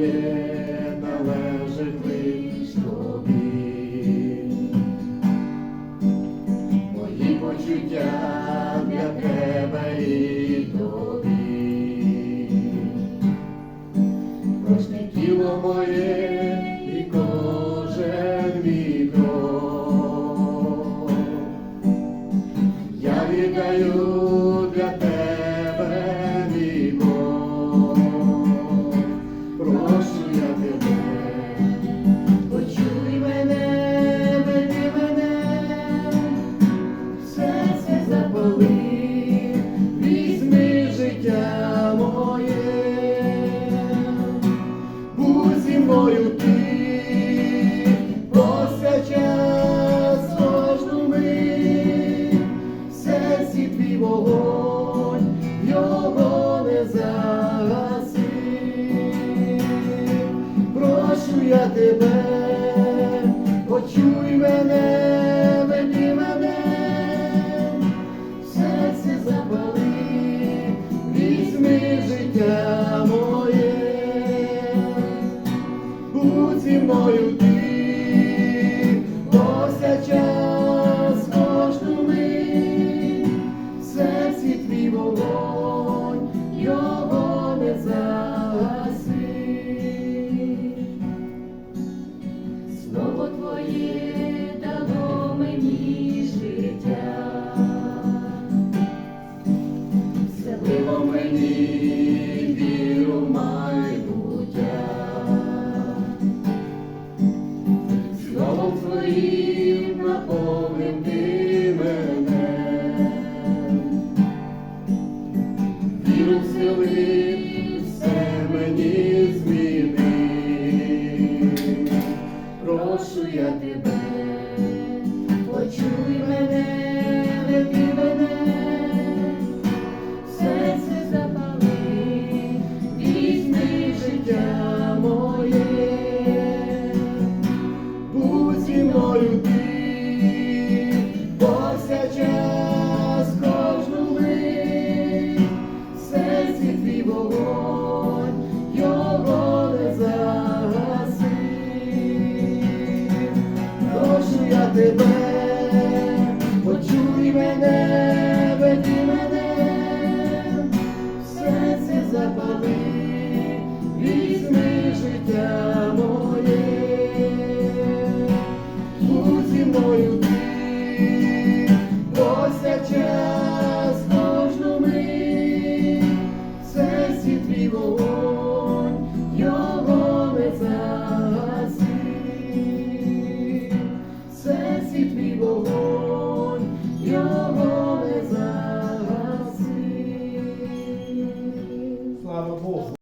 Твоє належить лиш мої почуття для тебе і тобі, кожне моє і кожен вікно, я віддаю. вогонь його не загасив. Прошу я тебе, почуй мене. я тебе, почуй мене. your